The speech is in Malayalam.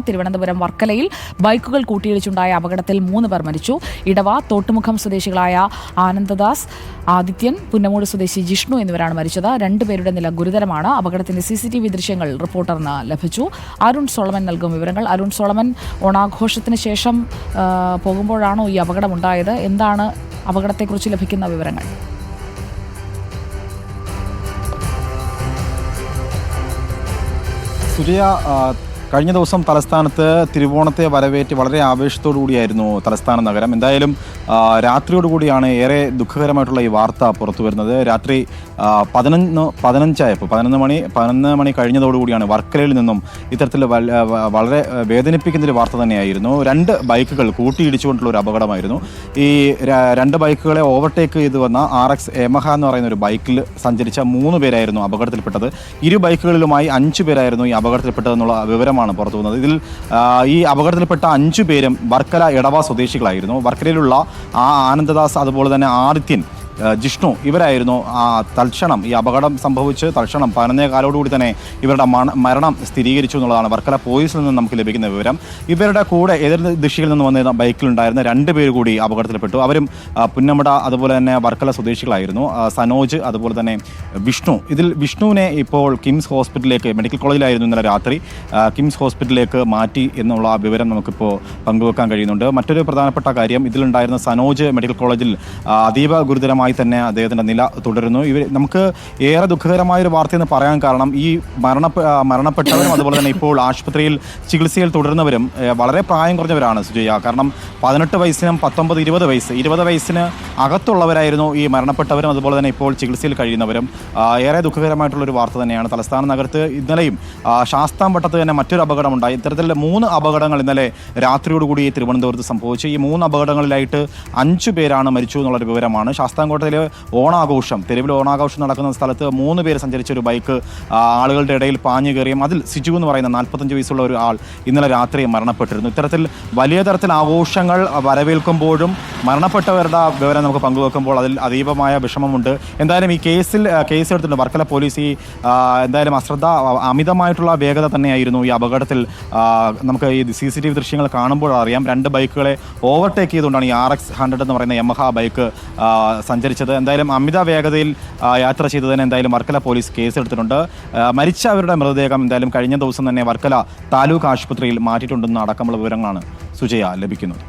തിരുവനന്തപുരം വർക്കലയിൽ ബൈക്കുകൾ കൂട്ടിയിടിച്ചുണ്ടായ അപകടത്തിൽ മൂന്ന് പേർ മരിച്ചു. ഇടവ തോട്ടുമുഖം സ്വദേശികളായ ആനന്ദദാസ് ആദിത്യൻ പുന്നമൂട് സ്വദേശി ജിഷ്ണു എന്നിവരാണ് മരിച്ചത്. രണ്ടുപേരുടെ നില ഗുരുതരമാണ്. അപകടത്തിന്റെ സി സി ടി വി ദൃശ്യങ്ങൾ റിപ്പോർട്ടറിന് ലഭിച്ചു. അരുൺ സോളമൻ നൽകും വിവരങ്ങൾ. അരുൺ സോളമൻ ഓണാഘോഷത്തിന് ശേഷം പോകുമ്പോഴാണോ ഈ അപകടമുണ്ടായത്? എന്താണ് അപകടത്തെക്കുറിച്ച് ലഭിക്കുന്ന വിവരങ്ങൾ? സുരിയ കഴിഞ്ഞ ദിവസം തലസ്ഥാനത്ത് തിരുവോണത്തെ വരവേറ്റ് വളരെ ആവേശത്തോടു കൂടിയായിരുന്നു തലസ്ഥാന നഗരം. എന്തായാലും രാത്രിയോടുകൂടിയാണ് ഏറെ ദുഃഖകരമായിട്ടുള്ള ഈ വാർത്ത പുറത്തു വരുന്നത്. രാത്രി പതിനൊന്ന് പതിനഞ്ചായപ്പോൾ പതിനൊന്ന് മണി പതിനൊന്ന് മണി കഴിഞ്ഞതോടുകൂടിയാണ് വർക്കലയിൽ നിന്നും ഇത്തരത്തിൽ വളരെ വേദനിപ്പിക്കുന്ന ഒരു വാർത്ത തന്നെയായിരുന്നു. രണ്ട് ബൈക്കുകൾ കൂട്ടിയിടിച്ചുകൊണ്ടുള്ള ഒരു അപകടമായിരുന്നു. ഈ രണ്ട് ബൈക്കുകളെ ഓവർടേക്ക് ചെയ്തു വന്ന ആർ എക്സ് എമഹ എന്ന് പറയുന്ന ഒരു ബൈക്കിൽ സഞ്ചരിച്ച മൂന്ന് പേരായിരുന്നു അപകടത്തിൽപ്പെട്ടത്. ഇരു ബൈക്കുകളിലുമായി അഞ്ച് പേരായിരുന്നു ഈ അപകടത്തിൽപ്പെട്ടതെന്നുള്ള വിവരമാണ് പുറത്തു വന്നത് ഇതിൽ ഈ അപകടത്തിൽപ്പെട്ട അഞ്ചു പേരും വർക്കല ഇടവ സ്വദേശികളായിരുന്നു. വർക്കലയിലുള്ള ആ ആനന്ദദാസ് അതുപോലെ തന്നെ ആദിത്യൻ ജിഷ്ണു ഇവരായിരുന്നു തൽക്ഷണം ഈ അപകടം സംഭവിച്ച് തൽക്ഷണം പതിനൊന്നേ കാലോടുകൂടി തന്നെ ഇവരുടെ മരണം സ്ഥിരീകരിച്ചു എന്നുള്ളതാണ് വർക്കല പോലീസിൽ നിന്ന് നമുക്ക് ലഭിക്കുന്ന വിവരം. ഇവരുടെ കൂടെ എതിർ ദിശയിൽ നിന്ന് വന്ന ബൈക്കിലുണ്ടായിരുന്ന രണ്ട് പേര് കൂടി അപകടത്തിൽപ്പെട്ടു. അവരും പുന്നമട അതുപോലെ തന്നെ വർക്കല സ്വദേശികളായിരുന്നു. സനോജ് അതുപോലെ തന്നെ വിഷ്ണു. ഇതിൽ വിഷ്ണുവിനെ ഇപ്പോൾ കിംസ് ഹോസ്പിറ്റലിലേക്ക് മെഡിക്കൽ കോളേജിലായിരുന്നു ഇന്നലെ രാത്രി കിംസ് ഹോസ്പിറ്റലിലേക്ക് മാറ്റി എന്നുള്ള വിവരം നമുക്കിപ്പോൾ പങ്കുവെക്കാൻ കഴിയുന്നുണ്ട്. മറ്റൊരു പ്രധാനപ്പെട്ട കാര്യം ഇതിലുണ്ടായിരുന്ന സനോജ് മെഡിക്കൽ കോളേജിൽ അതീവ ഗുരുതരമായി തന്നെ അദ്ദേഹത്തിന്റെ നില തുടരുന്നു. ഇവർ നമുക്ക് ഏറെ ദുഃഖകരമായ ഒരു വാർത്തയെന്ന് പറയാൻ കാരണം ഈ മരണ മരണപ്പെട്ടവരും അതുപോലെ തന്നെ ഇപ്പോൾ ആശുപത്രിയിൽ ചികിത്സയിൽ തുടരുന്നവരും വളരെ പ്രായം കുറഞ്ഞവരാണ് സുജയ. കാരണം പതിനെട്ട് വയസ്സിനും പത്തൊമ്പത് ഇരുപത് വയസ്സ് ഇരുപത് വയസ്സിന് അകത്തുള്ളവരായിരുന്നു ഈ മരണപ്പെട്ടവരും അതുപോലെ തന്നെ ഇപ്പോൾ ചികിത്സയിൽ കഴിയുന്നവരും. ഏറെ ദുഃഖകരമായിട്ടുള്ള ഒരു വാർത്ത തന്നെയാണ്. തലസ്ഥാന നഗരത്ത് ഇന്നലെയും ശാസ്താം ശാസ്താംവട്ടത്ത് തന്നെ മറ്റൊരു അപകടമുണ്ടായി. ഇത്തരത്തിൽ മൂന്ന് അപകടങ്ങൾ ഇന്നലെ രാത്രിയോടുകൂടി തിരുവനന്തപുരത്ത് സംഭവിച്ചു. ഈ മൂന്ന് അപകടങ്ങളിലായിട്ട് അഞ്ചു പേരാണ് മരിച്ചു എന്നുള്ളൊരു വിവരമാണ് ശാസ്താംകോട്ടയിലെ ഓണാഘോഷം തെരുവിൽ ഓണാഘോഷം നടക്കുന്ന സ്ഥലത്ത് മൂന്ന് പേര് സഞ്ചരിച്ച ഒരു ബൈക്ക് ആളുകളുടെ ഇടയിൽ പാഞ്ഞു കയറിയും. അതിൽ സിജു എന്ന് പറയുന്ന നാൽപ്പത്തഞ്ച് വയസ്സുള്ള ഒരു ആൾ ഇന്നലെ രാത്രി മരണപ്പെട്ടിരുന്നു. ഇത്തരത്തിൽ വലിയ തരത്തിൽ ആഘോഷങ്ങൾ വരവേൽക്കുമ്പോഴും മരണപ്പെട്ടവരുടെ വിവരം നമുക്ക് പങ്കുവെക്കുമ്പോൾ അതിൽ അതീവമായ വിഷമമുണ്ട്. എന്തായാലും ഈ കേസിൽ കേസ് എടുത്തിട്ടുണ്ട്. വർക്കല പോലീസ് ഈ എന്തായാലും അശ്രദ്ധ അമിതമായിട്ടുള്ള വേഗത തന്നെയായിരുന്നു ഈ അപകടത്തിൽ നമുക്ക് ഈ സി സി ടി വി ദൃശ്യങ്ങൾ കാണുമ്പോൾ അറിയാം. രണ്ട് ബൈക്കുകളെ ഓവർടേക്ക് ചെയ്തുകൊണ്ടാണ് ഈ ആർ എക്സ് ഹൺഡ്രഡ് എന്ന് പറയുന്ന യമഹ ബൈക്ക് ആ, സഞ്ചരിച്ചത്. എന്തായാലും അമിത വേഗതയിൽ യാത്ര ചെയ്തതിന് എന്തായാലും വർക്കല പോലീസ് കേസെടുത്തിട്ടുണ്ട്. മരിച്ച അവരുടെ മൃതദേഹം എന്തായാലും കഴിഞ്ഞ ദിവസം തന്നെ വർക്കല താലൂക്ക് ആശുപത്രിയിൽ മാറ്റിയിട്ടുണ്ടെന്ന് അടക്കമുള്ള വിവരങ്ങളാണ് സുജയ ലഭിക്കുന്നത്.